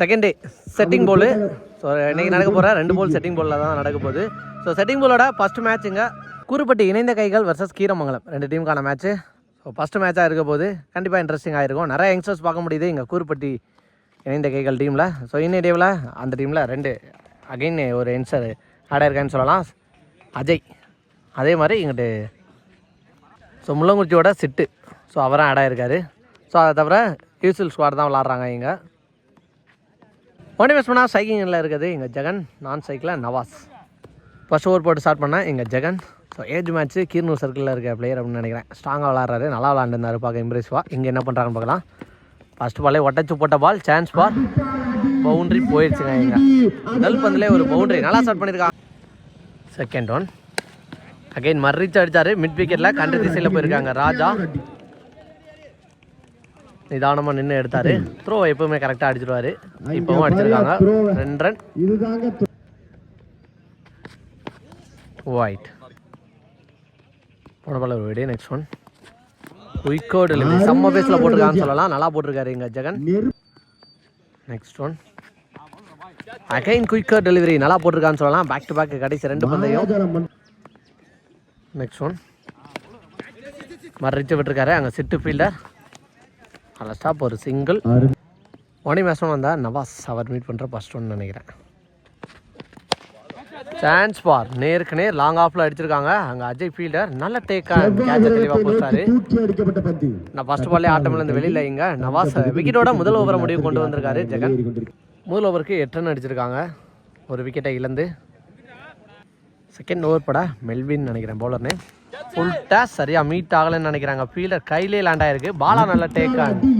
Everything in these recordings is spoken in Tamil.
Second day setting ball so இன்றைக்கி நடக்க போகிற ரெண்டு போல் செட்டிங் போலில் தான் நடக்க போகுது. ஸோ செட்டிங் போலோட ஃபஸ்ட் மேட்ச்சுங்க கூறுப்பட்டி இணைந்த கைகள் வர்சஸ் கீரமங்கலம். ரெண்டு டீமுக்கான மேட்ச்சு ஸோ ஃபஸ்ட்டு மேட்சாக இருக்க போது கண்டிப்பாக இன்ட்ரெஸ்டிங்காக இருக்கும். நிறைய யங்ஸ்டர்ஸ் பார்க்க முடியுது இங்கே கூறுப்பட்டி இணைந்த கைகள் டீமில் ஸோ இன்னைய டேவில் அந்த டீமில் ரெண்டு அகைன் ஒரு யங்ஸ்டர் ஆட இருக்கான்னு சொல்லலாம். அஜய். அதே மாதிரி இங்கிட்டு ஸோ முள்ளங்குறிச்சியோட சிட்டு. ஸோ அவரும் ஆட் ஆயிருக்காரு ஸோ அதை தவிர யூசில் ஸ்குவாட் தான் விளாட்றாங்க இங்கே. ஒன்லி பேட்ஸ்மேனாக சைக்கிங்கில் இருக்குது. எங்கள் ஜெகன் நான் சைக்கிளில் நவாஸ். ஃபஸ்ட் ஓவர் போட்டு ஸ்டார்ட் பண்ணேன் எங்கள் Jagan. So age match Keeranur சர்க்கிளில் இருக்க பிளேயர் அப்படின்னு நினைக்கிறேன். ஸ்ட்ராங்காக விளாட்றாரு நல்லா விளாண்டுருந்தாரு பார்க்க இம்ப்ரெசிவாக இங்கே என்ன பண்ணுறாங்கன்னு பார்க்கலாம். ஃபஸ்ட் பாலே ஒட்டச்சு போட்ட பால் சான்ஸ் பால் பவுண்ட்ரி போயிடுச்சுங்க இங்கே. முதல் பந்திலே ஒரு பவுண்ட்ரி நல்லா ஸ்டார்ட் பண்ணியிருக்காங்க செகண்ட் ஒன் அகைன் மர்ரிச்சு அடித்தார் மிட் விக்கெட்டில் கண்டு திசையில் போயிருக்காங்க ராஜா. நிதானமாக நின்று எடுத்தாரு. த்ரோ எப்பவுமே கரெக்டாக அடிச்சிருவாரு. இப்பவும் அடிச்சிருக்காங்க. ரெண்டு ரன் ஒயிட் போன பால் ஒரு வீடு நெக்ஸ்ட் ஒன் குயிக்கோ டெலிவரி செம்ம பேஸில் போட்டிருக்கான்னு சொல்லலாம். நல்லா போட்டிருக்காரு இங்கே ஜெகன். நெக்ஸ்ட் ஒன் அகைன் குயிக்கோ டெலிவரி நல்லா போட்டிருக்கான்னு சொல்லலாம். பேக் டு பேக் கடைசி ரெண்டு பந்தையும். நெக்ஸ்ட் ஒன் மறைச்சு விட்டுருக்காரு. அங்கே சிட்டு ஃபீல்டர் அதில் ஸ்டாப் ஒரு சிங்கிள் ஒனி மேட்ச் வந்தால் நவாஸ் அவர் மீட் பண்ணுற ஃபஸ்ட் ஒன்று நினைக்கிறேன் சான்ஸ் பார் நேருக்கு நேர் லாங் ஆஃபில் அடிச்சிருக்காங்க அங்கே அஜய் ஃபீல்டர் நல்ல டேக்கா கேட்ச தெளிவாக போட்டாரு. நான் ஃபர்ஸ்ட் பால்லே ஆட்டமில் இருந்து வெளியில் இங்க நவாஸ் விக்கெட்டோட முதல் ஓவரை முடிவு கொண்டு வந்திருக்காரு ஜெகன். முதல் ஓவருக்கு எட்டு ரன் அடிச்சிருக்காங்க. ஒரு விக்கெட்டை இழந்து செகண்ட் ஓவர் பட மெல்வின் நினைக்கிறேன் பவுலர்னு ஃபுல் டேஸ் சரியாக மீட் ஆகலைன்னு நினைக்கிறாங்க. ஃபீல்டர் கையிலே லேண்ட் ஆயிருக்கு. பாலா நல்ல டேக் அடி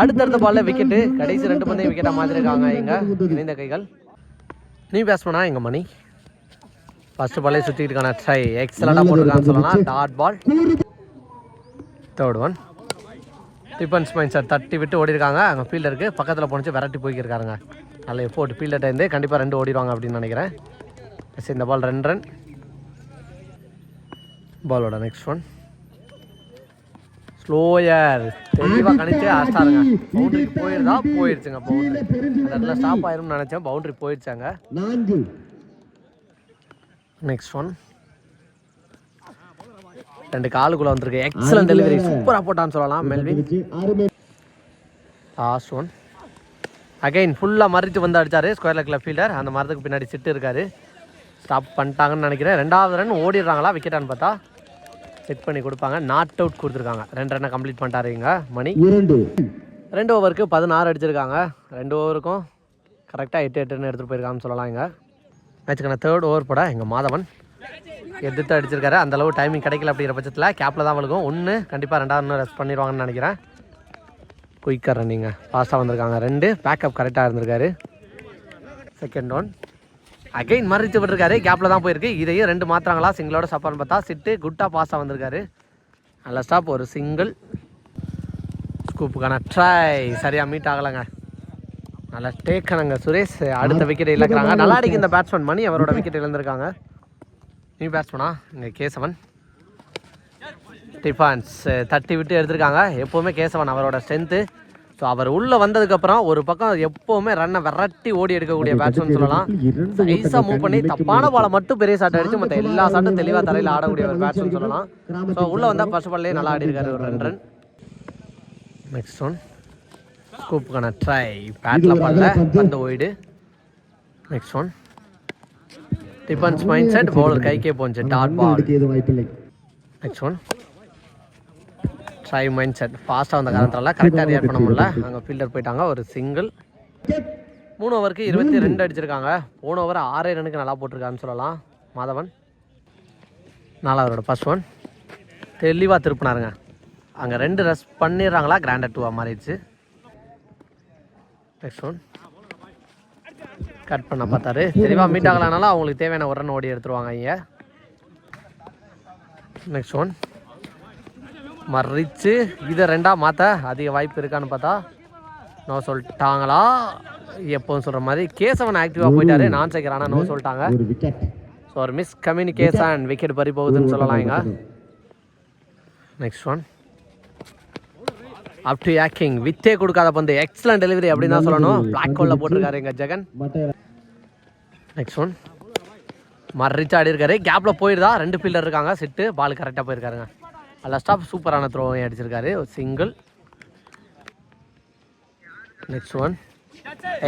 அடுத்தடுத்த பால்ல விக்கெட்டு கடைசி ரெண்டு பந்தையும் விக்கெட்டாக மாற்றிருக்காங்க இங்க. இணைந்த கைகள். நீ பேட்ஸ்மேனா எங்க மணி. ஃபர்ஸ்ட் பாலே சுற்றிட்டு இருக்கான ட்ரை எக்ஸலண்டாக போட்டிருக்கான்னு சொல்லலாம். Dot ball third one defence mind sir தட்டி விட்டு ஓடி இருக்காங்க அங்கே ஃபீல்டருக்கு பக்கத்தில் போனிச்சு விரட்டி போய்க்கிருக்காருங்க. நல்ல எஃபோர்ட் ஃபீல்டர்ட்ட இருந்து கண்டிப்பாக ரெண்டு ஓடிடுவாங்க அப்படின்னு நினைக்கிறேன். எஸ் இந்த பால் ரெண்டு ரன் பாலோட நெக்ஸ்ட் ஒன் ஸ்லோயர் தெளிவாக கணிச்சு ஆஸ்டாருங்க பவுண்டரிக்கு போயிருந்தா போயிடுச்சுங்க பவுண்டரி அந்த இடத்துல ஸ்டாப் ஆயிரும்னு நினச்சேன் பவுண்டரி போயிடுச்சாங்க நெக்ஸ்ட் ஒன் ரெண்டு காலுக்குள்ள வந்திருக்கு. எக்ஸலன்ட் டெலிவரி சூப்பராக போட்டான்னு சொல்லலாம் மெல்வின் லாஸ்ட் ஒன் அகைன் ஃபுல்லாக மறித்து வந்து அடிச்சாரு ஸ்கொயர் லெக்கில் ஃபீல்டர் அந்த மரத்துக்கு பின்னாடி சிட்டு இருக்காரு. ஸ்டாப் பண்ணிட்டாங்கன்னு நினைக்கிறேன். ரெண்டாவது ரன் ஓடிடுறாங்களா விக்கெட்டான்னு பார்த்தா? செக் பண்ணி கொடுப்பாங்க. நாட் அவுட் கொடுத்துருக்காங்க. ரெண்டு ரன்னை கம்ப்ளீட் பண்ணிட்டாரு இங்க மணி. இரண்டு. ரெண்டு ஓவருக்கு பதினாறு அடிச்சிருக்காங்க. ரெண்டு ஓவருக்கும் கரெக்டாக எட்டு எட்டுன்னு எடுத்துகிட்டு போயிருக்காங்கன்னு சொல்லலாம் இங்கே. மேட்சுக்கான தேர்ட் ஓவர் பட எங்கள் மாதவன் எதிர்த்து அடிச்சிருக்காரு. அந்த அளவு டைமிங் கிடைக்கல அப்படிங்கிற பட்சத்தில் கேப்பில் தான் விழுகும். ஒன்று கண்டிப்பாக ரெண்டாவது ரெஸ்ட் பண்ணிடுவாங்கன்னு நினைக்கிறேன். குயிக்காக ரன்னிங்க ஃபாஸ்ட்டாக வந்திருக்காங்க. ரெண்டு பேக்கப் கரெக்டாக இருந்திருக்காரு. செகண்ட் ஒன் அகைன் மறித்து விட்டுருக்காரு. கேப்பில் தான் போயிருக்கு. இதையும் ரெண்டு மாத்திராங்களா? சிங்கிளோட சப்பான்னு பார்த்தா சிட்டு குட்டாக பாஸாக வந்திருக்காரு. நல்ல ஸ்டாப் ஒரு சிங்கிள் ஸ்கூப்புக்கான ட்ரை சரியாக மீட் ஆகலைங்க. நல்லா டேக்கணுங்க சுரேஷ். அடுத்த விக்கெட் இழக்கிறாங்க. நல்லா அடிக்கும் இந்த பேட்ஸ்மேன் மணி அவரோட விக்கெட் இழந்திருக்காங்க. நியூ பேட்ஸ்மேனா இங்கே கேசவன். டிஃபான்ஸ் தட்டி விட்டு எடுத்திருக்காங்க. எப்போவுமே கேசவன் அவரோட ஸ்ட்ரென்த்து ஸோ அவர் உள்ளே வந்ததுக்கப்புறம் ஒரு பக்கம் எப்போவுமே ரன்னை விரட்டி ஓடி எடுக்கக்கூடிய பேட்ஸ்மேன் சொல்லலாம். நைஸாக மூவ் பண்ணி தப்பான பாலை மட்டும் பெரிய ஷாட் அடிச்சு மற்ற எல்லா ஷாட்டும் தெளிவாக தரையில் ஆடக்கூடிய ஒரு பேட்ஸ்மேன் சொல்லலாம். ஸோ உள்ளே வந்தால் ஃபர்ஸ்ட் பால்லே நல்லா ஆடி இருக்காரு ஒரு ரெண்டு ரன் நெக்ஸ்ட் ஒன் ஸ்கூப்புக்கான ட்ரை பேட்டில் பண்ணல பந்து wide next one defence mind set bowler கைக்கே போச்சு dot ball next one try mind set ஃபாஸ்ட்டாக வந்த காரணத்தால கரெக்டாக ரியாக்ட் பண்ண முடியல. அங்கே ஃபீல்டர் போயிட்டாங்க. ஒரு சிங்கிள் மூணு ஓவருக்கு இருபத்தி ரெண்டு அடிச்சிருக்காங்க. போன ஓவர் ஆறே ரனுக்கு நல்லா போட்டிருக்கான்னு சொல்லலாம். மாதவன். நாலாவரோட ஃபர்ஸ்ட் ஒன் தெளிவாக திருப்பினாருங்க. அங்கே ரெண்டு ரஸ் பண்ணிடுறாங்களா? கிராண்டட் டூவாக மாறிடுச்சு. நெக்ஸ்ட் ஒன் கட் பண்ண பார்த்தாரு. தெளிவாக மீட் ஆகலனாலும் அவங்களுக்கு தேவையான ஒரு ரன் ஓடி எடுத்துருவாங்க இங்கே. நெக்ஸ்ட் ஒன் மறிச்சு இதை ரெண்டா மாற்ற அதிக வாய்ப்பு இருக்கான்னு பார்த்தா நோ சொல்லிட்டாங்களா எப்போவும் சொல்கிற மாதிரி கேசவன் ஆக்டிவாக போயிட்டாரு. நான் சேர்க்கிறேன் ஆனால் நோ சொல்லிட்டாங்க. ஸோ ஒரு மிஸ் கம்யூனிகேஷன் விக்கெட் பறி போகுதுன்னு சொல்லலாம் இங்க. Next one up to yorking வித்தே கொடுக்காத பந்து. எக்ஸலன்ட் டெலிவரி அப்படின்னு தான் சொல்லணும். பிளாக் ஹோல்ல போட்டிருக்காரு எங்க ஜெகன். நெக்ஸ்ட் ஒன் மர்ரிச்சு ஆடி இருக்காரு கேப்ல போயிருதா? ரெண்டு ஃபீல்டர் இருக்காங்க. செட்டு பால் கரெக்டாக போயிருக்காருங்க. அல்ல ஸ்டாப் சூப்பரான த்ரோ அடிச்சிருக்காரு. ஒரு single next one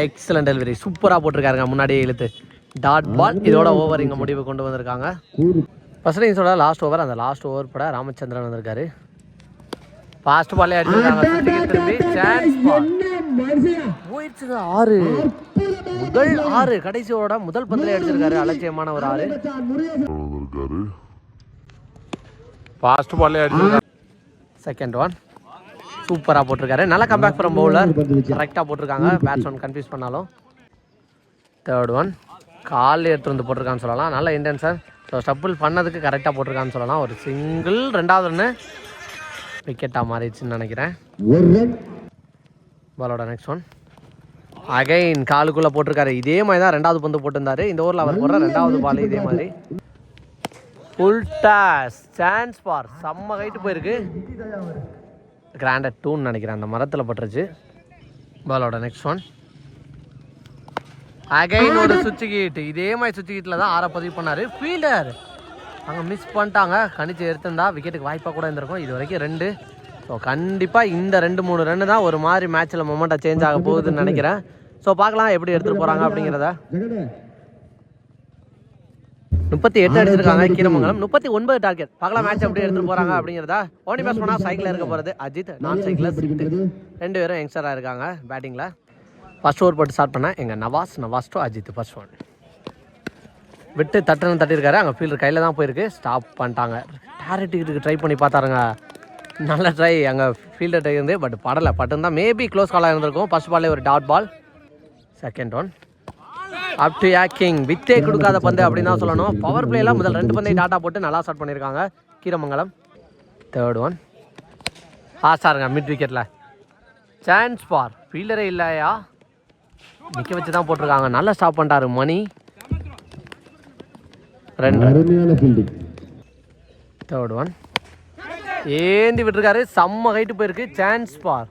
excellent delivery சூப்பராக போட்டிருக்காருங்க. முன்னாடியே இழுத்து. டாட் பால் இதோட ஓவர் இங்கே முடிவு கொண்டு வந்திருக்காங்க. ஃபர்ஸ்ட் இன்னிங்ஸோட லாஸ்ட் ஓவர் அந்த லாஸ்ட் ஓவர் பட ராமச்சந்திரன் வந்திருக்காரு. ஃபாஸ்ட் பாலே அடிச்சிருக்காங்க. திரும்பி சான்ஸ் போயிடுச்சுங்க ஆறு. முதல் ஆறு கடைசி ஓவரோட முதல் பந்திலே அடிச்சிருக்காரு. அலட்சியமான ஒரு ஆறு. ஃபாஸ்ட் பாலே அடிச்சிருக்காரு செகண்ட் ஒன் சூப்பராக போட்டிருக்காரு. நல்ல கம்பேக் ஃப்ரம் பவுலர் கரெக்டாக போட்டிருக்காங்க. பேட்ஸ்மேன் கன்ஃபியூஸ் பண்ணாலும். தேர்ட் ஒன் கால் எடுத்து வந்து போட்டிருக்கான்னு சொல்லலாம். நல்ல இன்டென்ஷன் ஸோ ஸ்டப்பிள் பண்ணதுக்கு கரெக்டாக போட்டிருக்கான்னு சொல்லலாம். ஒரு சிங்கிள் ரெண்டாவது ஒன்று விக்கெட்டாக மாறிடுச்சுன்னு நினைக்கிறேன். ஒரு ரன் பாலோட நெக்ஸ்ட் ஒன் அகைன் காலுக்குள்ளே போட்டிருக்காரு. இதே மாதிரி தான் ரெண்டாவது பந்து போட்டிருந்தாரு. இந்த ஓவரில் அவர் போடுற ரெண்டாவது பால் இதே மாதிரி. ஃபுல் டாஸ் சான்ஸ் பார் செம்ம ஹைட்டு போயிருக்கு. கிராண்டட் டூன்னு நினைக்கிறேன். அந்த மரத்தில் பட்டுருச்சு. பாலோட நெக்ஸ்ட் ஒன் அகைன் ஒரு சுவிட்ச் கீட் இதே மாதிரி சுவிட்ச் கீட்டில் தான் ஆற பதிவு பண்ணார். ஃபீல்டர் அங்கே மிஸ் பண்ணிட்டாங்க. கணிச்சு எடுத்திருந்தா விக்கெட்டுக்கு வாய்ப்பாக கூட இருந்திருக்கும். இது வரைக்கும் ரெண்டு. ஸோ கண்டிப்பாக இந்த ரெண்டு மூணு ரன்னு தான் ஒரு மாதிரி மேட்ச்சில் மொமெண்ட்டாக சேஞ்ச் ஆக போகுதுன்னு நினைக்கிறேன். ஸோ பார்க்கலாம் எப்படி எடுத்துகிட்டு போகிறாங்க அப்படிங்கிறத. முப்பத்தி எட்டு அடிச்சிருக்காங்க கீரமங்கலம். முப்பத்தி ஒன்பது டார்கெட் பார்க்கலாம் மேட்ச் எப்படி எடுத்துட்டு போறாங்க அப்படிங்கிறதா ஓனி பேஸ் பண்ணா சைக்கிள் இருக்க போறது. அஜித் நான் சைக்கிள் ரெண்டு பேரும் யங்ஸ்டரா இருக்காங்க பேட்டிங்ல ஃபர்ஸ்ட் ஓவர் போட்டு ஸ்டார்ட் பண்ண எங்க Nawaz Nawaz to Ajith first one விட்டு தட்டுன்னு தட்டியிருக்காரு அங்கே ஃபீல்டர் கையில் தான் போயிருக்கு. ஸ்டாப் பண்ணிட்டாங்க. டேரட்டிக்கு ட்ரை பண்ணி பார்த்தாருங்க. நல்ல ட்ரை அங்கே ஃபீல்டர் இருந்து பட் படலை. பட்டுருந்தா மேபி க்ளோஸ் காலாக இருந்திருக்கும். ஃபர்ஸ்ட் பாலே ஒரு dot ball second one up to yorking வித்தே கொடுக்காத பந்து அப்படின்னு தான் சொல்லணும். பவர் பிளேல முதல் ரெண்டு பந்தையும் டாட்டா போட்டு நல்லா ஸ்டார்ட் பண்ணியிருக்காங்க. கீரமங்கலம். தேர்ட் ஒன் ஆசாருங்க மிட் விக்கெட்டில் சான்ஸ் பார் ஃபீல்டரே இல்லையா? நிற்க வச்சு தான் போட்டிருக்காங்க. நல்லா ஸ்டாப் பண்ணிட்டாரு மணி. ரெண்டு. தேர்ட் ஒன் ஏந்தி விட்டுருக்காரு. செம்ம ஹைட்டு போயிருக்கு. சான்ஸ் பார்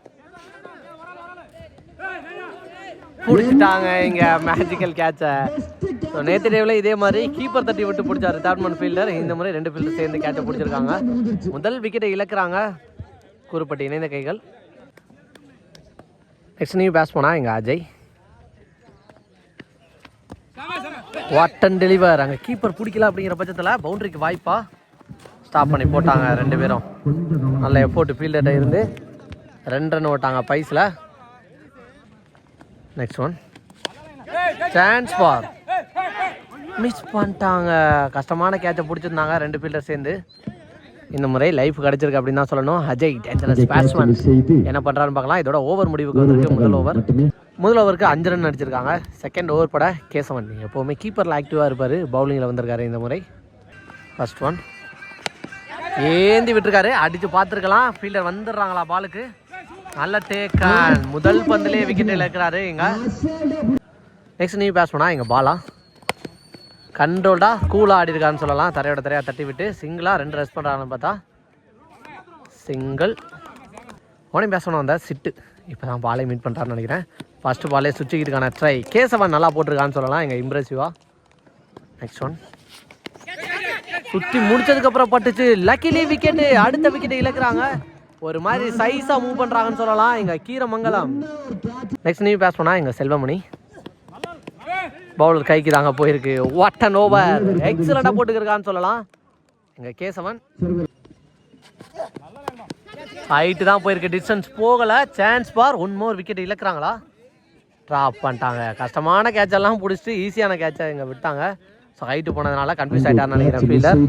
பிடிச்சிட்டாங்க இங்க மேஜிக்கல் கேட்சை ஸோ நேற்று டேவில் இதே மாதிரி கீப்பர் தட்டி விட்டு பிடிச்சாரு தேர்ட்மன் ஃபீல்டர் இந்த முறை ரெண்டு ஃபீல்டர் சேர்ந்து கேட்சை பிடிச்சிருக்காங்க. முதல் விக்கெட்டை இழக்கிறாங்க கூறுப்பட்டு இணைந்த கைகள். நெக்ஸ்ட் நியூ பேஸ் போனா எங்கள் அஜய். வாட் அண்ட் டெலிவர் அங்கே கீப்பர் பிடிக்கல அப்படிங்கிற பட்சத்தில் பவுண்டரிக்கு வாய்ப்பா ஸ்டாப் பண்ணி போட்டாங்க ரெண்டு பேரும். நல்ல எஃபோர்ட் ஃபீல்டர்கிட்ட இருந்து ரெண்டு ரன் ஓட்டாங்க பைஸில் next one chance for miss பண்ணிட்டாங்க. கஷ்டமான கேட்சை பிடிச்சிருந்தாங்க. ரெண்டு ஃபீல்டர் சேர்ந்து. இந்த முறை லைஃப் கிடைச்சிருக்கு அப்படின்னு தான் சொல்லணும். அஜய் டேஞ்சரஸ் பேட்ஸ்மேன் என்ன பண்ணுறான்னு பார்க்கலாம். இதோட ஓவர் முடிவுக்கு வந்திருக்கு முதல் ஓவர் முதல் ஓவருக்கு அஞ்சு ரன் அடிச்சிருக்காங்க. செகண்ட் ஓவர் பட கேசவன். எப்போவுமே கீப்பரில் ஆக்டிவாக இருப்பார். பவுலிங்கில் வந்திருக்காரு இந்த முறை. ஃபர்ஸ்ட் ஒன் ஏந்தி விட்டுருக்காரு. அடித்து பார்த்துருக்கலாம். ஃபீல்டர் வந்துடுறாங்களா பாலுக்கு நல்ல டேக்கன் முதல் பந்திலே விக்கெட் இழக்கிறாரு. இங்க நெக்ஸ்ட் நீ பேஸ் பண்ணா எங்கள் பாலா கண்ட்ரோல்டா கூலாக ஆடி இருக்கான்னு சொல்லலாம். தரையோட தரையாக தட்டி விட்டு சிங்கிளாக ரெண்டு ரெஸ்ட் பண்ணுறாங்கன்னு பார்த்தா சிங்கிள் உடனே பேசணும் அந்த சிட்டு. இப்போ தான் பாலே மீட் பண்ணுறான்னு நினைக்கிறேன் ஃபஸ்ட்டு பாலே சுவிட்சுக்கிட்டுக்கான ட்ரை கேசவன் நல்லா போட்டிருக்கான்னு சொல்லலாம். எங்கள் இம்ப்ரெசிவா நெக்ஸ்ட் ஒன் சுற்றி முடிச்சதுக்கப்புறம் பட்டுச்சு. லக்கிலி விக்கெட்டு அடுத்த விக்கெட்டு இழக்கிறாங்க. ஒரு மாதிரி சைஸாக மூவ் பண்ணுறாங்கன்னு சொல்லலாம். எங்கள் கீரமங்கலம் நெக்ஸ்ட் நீ பேஸ் பண்ணா எங்கள் செல்வமணி. பவுலர் கைக்கு தாங்க போயிருக்கு. வாட் அண்ட் ஓவர் எக்ஸலண்டாக போட்டுக்கிருக்கான்னு சொல்லலாம். எங்கள் கேசவன். ஹைட்டு தான் போயிருக்கு. டிஸ்டன்ஸ் போகலை. Chance for one more wicket இழக்கிறாங்களா? Drop பண்ணிட்டாங்க. கஷ்டமான கேட்ச் எல்லாம் பிடிச்சிட்டு ஈஸியான கேட்சை இங்கே விட்டாங்க. ஸோ ஹைட்டு போனதுனால கன்ஃபியூஸ் ஆகிட்டாருன்னு நினைக்கிறேன் ஃபீல்டர்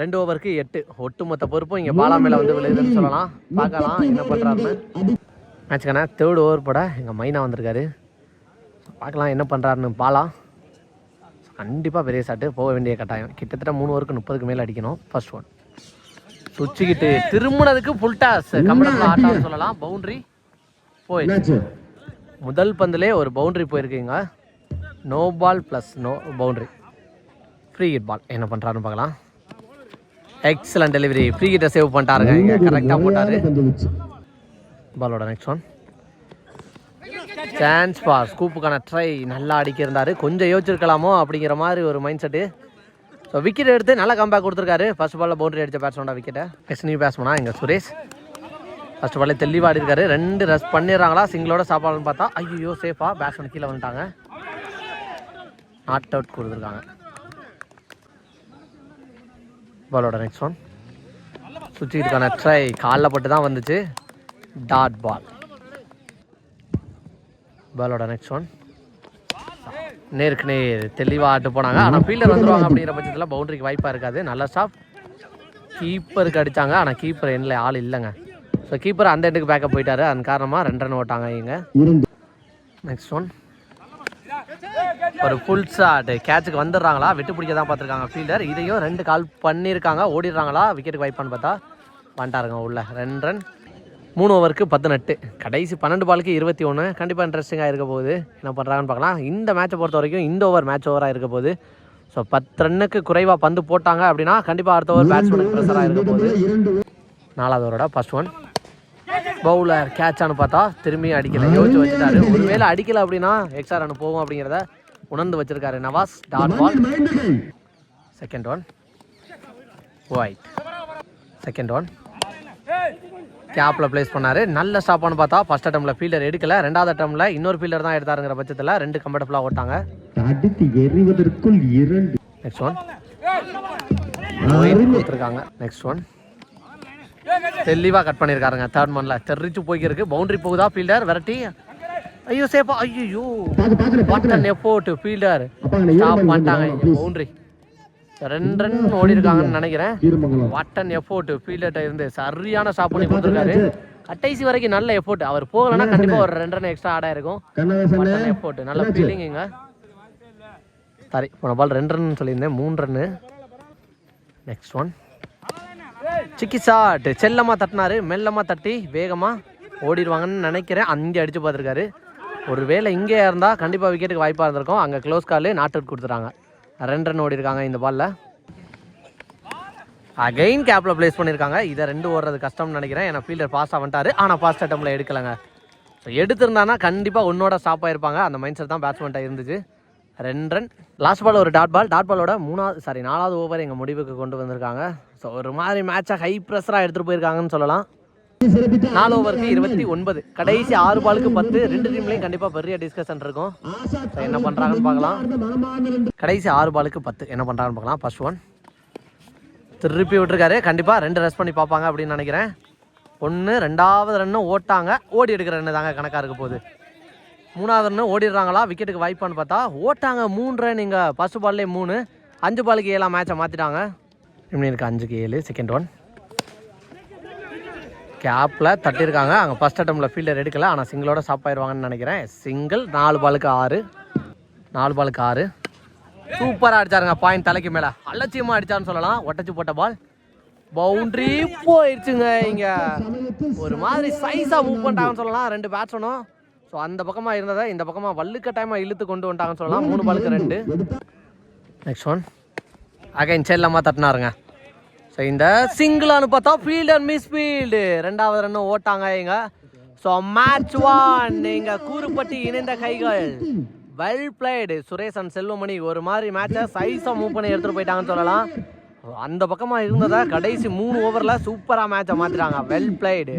ரெண்டு ஓவருக்கு எட்டு. ஒட்டுமொத்த பொறுப்பும் இங்கே பாலா மேலே வந்து விழுதுன்னு சொல்லலாம். பார்க்கலாம் என்ன பண்ணுறாருன்னு மேட்ச்க்கான தேர்ட் ஓவர் போட எங்கள் மைனா வந்திருக்காரு. பார்க்கலாம் என்ன பண்ணுறாருன்னு பாலா. கண்டிப்பாக பெரிய சாட்டு போக வேண்டிய கட்டாயம். கிட்டத்தட்ட மூணு ஓவருக்கு முப்பதுக்கு மேலே அடிக்கணும். ஃபர்ஸ்ட் ஒன் சுவிட்சுக்கிட்டு திரும்பினதுக்கு ஃபுல் டாஸ் கம்ப்யூட்டர் ஆட்டான்னு சொல்லலாம். பவுண்டரி என்னாச்சு முதல் பந்திலே ஒரு boundary போயிருக்குங்க no ball plus no boundary free hit ball என்ன பண்ணுறாருன்னு பார்க்கலாம். எக்ஸலன்ட் டெலிவரி ஃப்ரீ ஹிட்டை சேவ் பண்ணிட்டாருங்க. இங்கே கரெக்டாக போட்டார். பாலோட நெக்ஸ்ட் ஒன் சான்ஸ் பார் ஸ்கூப்புக்கான ட்ரை நல்லா அடிக்கிருந்தாரு. கொஞ்சம் யோசிச்சிருக்கலாமோ அப்படிங்கிற மாதிரி ஒரு மைண்ட் செட்டு ஸோ விக்கெட் எடுத்து நல்லா கம்பேக் கொடுத்துருக்காரு. ஃபர்ஸ்ட் பாலில் பவுண்டரி அடித்த பேட்ஸ்மேனோட விக்கெட்டை நெக்ஸ்ட் நியூ பேட்ஸ்மனா இங்கே சுரேஷ். ஃபர்ஸ்ட் பால்ல தெளிவாக ஆடிருக்காரு ரெண்டு ரஸ் பண்ணிடுறாங்களா? சிங்கிளோட சாப்பாடுன்னு பார்த்தா ஐயோ சேஃபா பேட்ஸ்மேன் கீழே வந்துட்டாங்க. நாட் அவுட் கொடுத்துருக்காங்க. பாலோட நெக்ஸ்ட் ஒன் சுவிட்சுக்கான ட்ரை காலில் பட்டு தான் வந்துச்சு டாட் பால் பாலோட நெக்ஸ்ட் ஒன் நேருக்கு நேர் தெளிவாக ஆட்டு போனாங்க. ஆனால் ஃபீல்டர் வந்துடுவாங்க அப்படிங்கிற பட்சத்தில் பவுண்டரிக்கு வாய்ப்பாக இருக்காது. நல்ல ஸ்டாப் கீப்பருக்கு அடித்தாங்க ஆனால் கீப்பர் எண்ணில் ஆள் இல்லைங்க. ஸோ கீப்பர் அந்த எண்டுக்கு பேக்கப் போயிட்டாரு. அதன் காரணமாக ரெண்டு ரன் ஓட்டாங்க இங்கே நெக்ஸ்ட் ஒன் ஒரு ஃபுல் ஷாட் கேட்சுக்கு வந்துடுறாங்களா? விட்டு பிடிக்க தான் பார்த்துருக்காங்க ஃபீல்டர் இதையும் ரெண்டு கால் பண்ணியிருக்காங்க. ஓடிடுறாங்களா? விக்கெட்டுக்கு வைப்பான்னு பார்த்தா வந்துட்டாருங்க உள்ள. ரெண்டு ரன் மூணு ஓவருக்கு பத்து நட்டு கடைசி பன்னெண்டு பாலுக்கு இருபத்தி ஒன்று கண்டிப்பாக இன்ட்ரெஸ்டிங்காக இருக்க போகுது. என்ன பண்ணுறாங்கன்னு பார்க்கலாம். இந்த மேட்சை பொறுத்த வரைக்கும் இந்த ஓவர் மேட்ச் ஓவராக இருக்க போகுது. ஸோ பத்து ரன்னுக்கு குறைவாக பந்து போட்டாங்க அப்படின்னா கண்டிப்பாக அடுத்த ஓவர் பேட்ஸ்மேனுக்கு ப்ரெஷராக இருக்க போகுது. நாலாவது ஓவரோட ஃபர்ஸ்ட் ஒன் பவுலர் கேட்சான்னு பார்த்தா திரும்பி அடிக்கல. யோசிச்சு வச்சுட்டாரு. ஒருவேளை அடிக்கல அப்படின்னா எக்ஸ்ட்ரா ரன் போகும் அப்படிங்கிறத உணர்ந்து வச்சிருக்காரு Nawaz dot ball second one wide second one கேப்பில் ப்ளேஸ் பண்ணாரு. நல்ல ஸ்டாப்னு பார்த்தா ஃபர்ஸ்ட் அட்டம்ல ஃபீல்டர் எடுக்கல. ரெண்டாவது அட்டம்ல இன்னொரு ஃபீல்டர் தான் எடுத்தாருங்கிற பட்சத்தில் ரெண்டு கம்ஃபர்டபுளாக ஓட்டாங்க. அடித்து எறிவதற்குள் இரண்டு. நெக்ஸ்ட் ஒன் கொடுத்துருக்காங்க. நெக்ஸ்ட் ஒன் தெளிவாக கட் பண்ணியிருக்காருங்க தேர்ட் மன்ல தெரிச்சு போய்க்கிருக்கு. பவுண்டரி போகுதா ஃபீல்டர் விரட்டி. ஐயோ சேப்பா ஐயோ what an effort fielder stop பண்ணிட்டாங்க. பவுண்டரி ரெண்டு ரன் ஓடி இருக்காங்கன்னு நினைக்கிறேன் வாட்டன் எஃபோர்ட் ஃபீல்டர்ட்ட இருந்து சரியான ஸ்டாப் பண்ணி கொடுத்துருக்காரு. கடைசி வரைக்கும் நல்ல எஃபோர்ட் அவர் போகலன்னா கண்டிப்பா ஒரு ரெண்டு ரன் எக்ஸ்ட்ரா ஆடா இருக்கும். வாட்டன் எஃபோர்ட் நல்ல ஃபீலிங்குங்க சரி போன பால் ரெண்டு ரன் சொல்லியிருந்தேன். மூணு ரன்னு நெக்ஸ்ட் ஒன் சிக்கி ஷாட் செல்லமா தட்டினாரு. மெல்லமா தட்டி வேகமா ஓடிடுவாங்கன்னு நினைக்கிறேன். அங்கே அடிச்சு பார்த்துருக்காரு. ஒருவேளை இங்கே இருந்தால் கண்டிப்பாக விக்கெட்டுக்கு வாய்ப்பாக இருந்திருக்கும். அங்கே க்ளோஸ் கால் நாட் அவுட் கொடுத்துறாங்க ரெண்டு ரன் ஓடி இருக்காங்க இந்த பாலில் அகைன் கேப்பில் ப்ளேஸ் பண்ணியிருக்காங்க. இதை ரெண்டு ஓடுறது கஷ்டம்னு நினைக்கிறேன். ஏன்னா ஃபீல்டர் பாஸ் வந்துட்டார். ஆனால் பாஸ்ட் அட்டம்ல எடுக்கலைங்க. ஸோ எடுத்திருந்தானா கண்டிப்பாக உன்னோட ஸ்டாப் ஆகிருப்பாங்க அந்த மைண்ட் செட் தான் பேட்ஸ்மெண்ட்டாக இருந்துச்சு. ரெண்டு ரன் லாஸ்ட் பால் ஒரு டாட் பால் டாட் பாலோட மூணாவது சாரி நாலாவது ஓவர் எங்கள் முடிவுக்கு கொண்டு வந்திருக்காங்க. ஸோ ஒரு மாதிரி மேட்சாக ஹை ப்ரெஷராக எடுத்துகிட்டு போயிருக்காங்கன்னு சொல்லலாம். நாலு ஓவருக்கு இருபத்தி ஒன்பது. கடைசி ஆறு பாலுக்கு பத்து. ரெண்டு டீம்லேயும் கண்டிப்பாக பெரிய டிஸ்கஷன் இருக்கும். என்ன பண்ணுறாங்கன்னு பார்க்கலாம். கடைசி ஆறு பாலுக்கு பத்து. என்ன பண்ணுறாங்கன்னு பார்க்கலாம். ஃபர்ஸ்ட் ஒன் திருப்பி விட்டுருக்காரு. கண்டிப்பாக ரெண்டு ரெஸ்ட் பண்ணி பார்ப்பாங்க அப்படின்னு நினைக்கிறேன். ஒன்று ரெண்டாவது ரன்னு ஓட்டாங்க. ஓடி எடுக்கிற ரன்னு தாங்க கணக்காக இருக்க போகுது. மூணாவது ரன்னு ஓடிடுறாங்களா? விக்கெட்டுக்கு வாய்ப்பான்னு பார்த்தா ஓட்டாங்க மூணு ரன் நீங்கள் ஃபர்ஸ்ட் பால்லே மூணு. அஞ்சு பாலுக்கு ஏழாம் மேட்சை மாற்றிட்டாங்க இப்படி இருக்கு அஞ்சுக்கு ஏழு. செகண்ட் ஒன் கேப்பில் தட்டியிருக்காங்க. அங்கே ஃபஸ்ட் அட்டம்ல ஃபீல்டர் எடுக்கல. ஆனால் சிங்கிளோட ஸ்டாப் ஆயிடுவாங்கன்னு நினைக்கிறேன். சிங்கிள் நாலு பாலுக்கு ஆறு. நாலு பாலுக்கு ஆறு. சூப்பராக அடிச்சாருங்க. பாயிண்ட் தலைக்கு மேலே. அலட்சியமாக அடிச்சான்னு சொல்லலாம். ஒட்டச்சு போட்ட பால் பவுண்ட்ரி போயிடுச்சுங்க இங்கே. ஒரு மாதிரி சைஸாக மூவ் பண்ணிட்டாங்கன்னு சொல்லலாம். ரெண்டு பேட்ஸ்மனும் ஸோ அந்த பக்கமாக இருந்ததை இந்த பக்கமாக வல்லுக்கட்டாயமாக இழுத்து கொண்டு வந்துட்டாங்கன்னு சொல்லலாம். மூணு பாலுக்கு ரெண்டு. நெக்ஸ்ட் ஒன் அகைன் செல்லமாக தட்டினாருங்க. ஸோ இந்த சிங்கிளானு பார்த்தா ஃபீல்டர் மிஸ் ஃபீல்டு ரெண்டாவது ரன்னு ஓட்டாங்க இங்க ஸோ மேட்ச் ஒன் இங்க கூறுப்பட்டி இணைந்த கைகள். Well played Suresh and Selvamani ஒரு மாதிரி மேட்சை சைஸாக மூவ் பண்ணி எடுத்துகிட்டு போயிட்டாங்கன்னு சொல்லலாம். அந்த பக்கமாக இருந்ததை கடைசி மூணு ஓவரில் சூப்பராக மேட்சை மாற்றிட்டாங்க வெல் பிளேடு